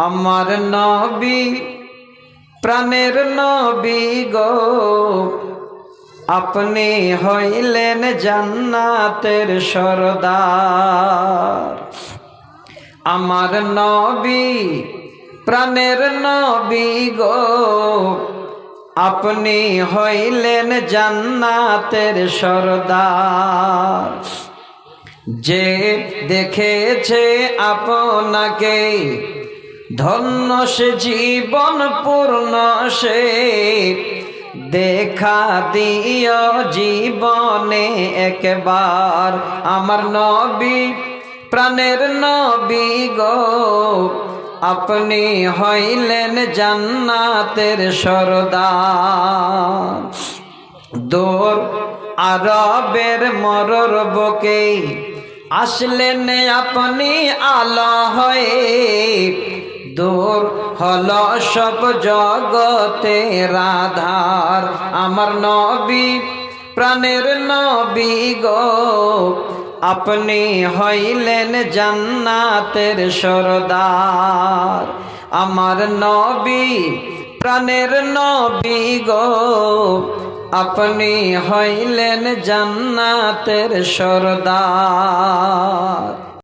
আমার নবী, প্রাণের নবী গো। আপনি হইলেন জান্নাতের সরদার। আমার নবী, প্রাণের নবী গো। আপনি হইলেন জান্নাতের সরদার। যে দেখেছে আপনাকে ধন্য সে জীবন পূর্ণ সে। দেখা দিও জীবনে একবার আমার নবী, প্রাণের নবী গো। আপনি হইলেন জান্নাতের সরদার। দোর আরবের মরর বকে আসলেন আপনি আলা হয়ে। দূর হল সব জগতে রাধার। আমার নবী, প্রাণের নবী গো, আপনি হইলেন জান্নাতের সরদার। আমার নবী, প্রাণের নবী গো, আপনি হইলেন জান্নাতের সরদার।